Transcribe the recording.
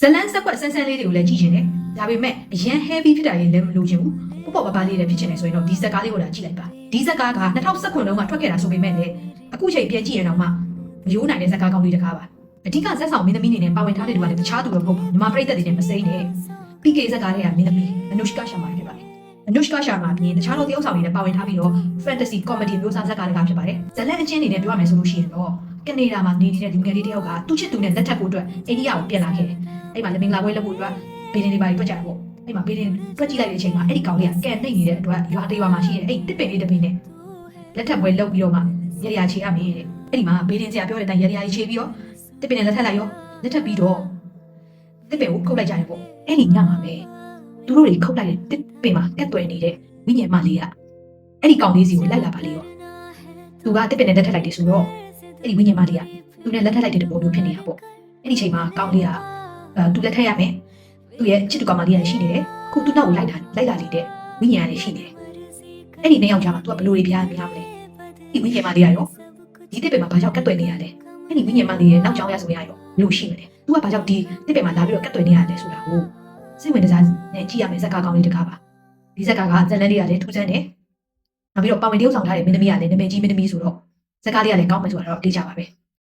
ဇလန်းစက်ကွက်ဆန်းဆန်းလေးတွေကိုလည်းကြည့်ရှင်တယ်ဒါပေမဲ့အရန် heavy ဖြစ်တာရင်လည်းမလိုချင်ဘူးပေါ့ပေါ့ပါပါလေးလည်းဖြစ်ချင်တယ်ဆိုရင်တော့ဒီဇက်ကားလေးကိုလာကြည့်လိုက်ပါဒီဇက်ကားက2019လုံးကထွက်ခဲ့တာဆိုပေမဲ့လည်းအခုချိန်ပြန်ကြည့်ရင်တော့မှမရိုးနိုင်တဲ့ဇက်ကားကောင်းလေးတစ်ကားပါအဓိကဇက်ဆောင်မင်းသမီးအနေနဲ့ပါဝင်ထားတဲ့သူကလည်းတခြားသူတော့မဟုတ်ဘူးညီမပြိတ္တတွေနဲ့မစိမ့်နဲ့ PK ဇက်ကားတွေကမင်းသမီးအနုရှကာရှာမာဖြစ်ပါတယ်အနုရှကာရှာမာပြင်တခြားသောတယောက်ဆောင်တွေနဲ့ပါဝင်ထားပြီးတော့ fantasy comedy မျိုးစားဇက်ကားတွေကဖြစ်ပါတယ်ဇလန်အချင်းအနေနဲ့ပြောရမယ်ဆိုလို့ရှိရင်တော့ ကနေဒါမှာနေနေတဲ့လူငယ်လေးတစ်ယောက်ကသူ့ချစ်သူနဲ့လက်ထပ်ဖို့အတွက်အိန္ဒိယကိုပြန်လာခဲ့တယ်အဲ့မှာလည်းမင်္ဂလာပွဲလုပ်ဖို့အတွက်ဘေးဒင်တွေပါတွေ့ကြတာပေါ့အဲ့မှာဘေးဒင်တွေ့ကြည့်လိုက်တဲ့အချိန်မှာအဲ့ဒီကောင်လေးကကန်နှိမ့်နေတဲ့အတွက်ရွာတေးရွာမှာရှိတဲ့အဲ့တစ်ပင်လေးတစ်ပင်နဲ့လက်ထပ်ပွဲလုပ်ပြီးတော့မှရရချေရမေးတဲ့အဲ့ဒီမှာဘေးဒင်ဆရာပြောတဲ့အတိုင်းရရချေပြီးတော့တစ်ပင်နဲ့လက်ထပ်လိုက်ရောလက်ထပ်ပြီးတော့တစ်ပင်ကိုခုတ်လိုက်ကြတယ်ပေါ့အဲ့ဒီညမှာပဲသူတို့တွေခုတ်လိုက်တဲ့တစ်ပင်မှာကက်သွယ်နေတဲ့ဝိညာဉ်မလေးကအဲ့ဒီကောင်လေးစီကိုလိုက်လာပါလေရောသူကတစ်ပင်နဲ့လက်ထပ်လိုက်တယ်ဆိုတော့ အဲ့ဒီဝိညာဉ်မလေးကသူနဲ့လက်ထပ်လိုက်တဲ့ပုံမျိုးဖြစ်နေတာပေါ့အဲ့ဒီချိန်မှာကောင်လေးကအဲသူလက်ထပ်ရမယ်သူရဲ့ချစ်တူကောင်မလေးကရှိနေတယ်ခုသူနောက်ကိုလိုက်တာလိုက်လာနေတဲ့ဝိညာဉ်ကလေးရှိနေတယ်အဲ့ဒီနှစ်ယောက်ကြားမှာသူကဘယ်လိုတွေပြားများမလဲဒီဝိညာဉ်မလေးကရောဒီတစ်ပင်မှာဘာကြောင့်ကက်သွယ်နေရလဲအဲ့ဒီဝိညာဉ်မလေးရဲ့နောက်ကြောင်းရဆိုရရောဘယ်လိုရှိမလဲသူကဘာကြောင့်ဒီတစ်ပင်မှာလာပြီးတော့ကက်သွယ်နေရလဲဆိုတာကိုစိတ်ဝင်စားနဲ့ကြည့်ရမယ်ဇက်ကားကောင်းလေးတစ်ခါပါဒီဇက်ကားကဇက်လန်လေးကလည်းထူးဆန်းတယ်နောက်ပြီးတော့ပါဝင်တယောက်ဆောင်ထားတဲ့မင်းသမီးကလည်းနာမည်ကြီးမင်းသမီးဆိုတော့ ဇက်ကားလေးကလည်းကောင်းမယ်ဆိုတာတော့သိကြပါပဲ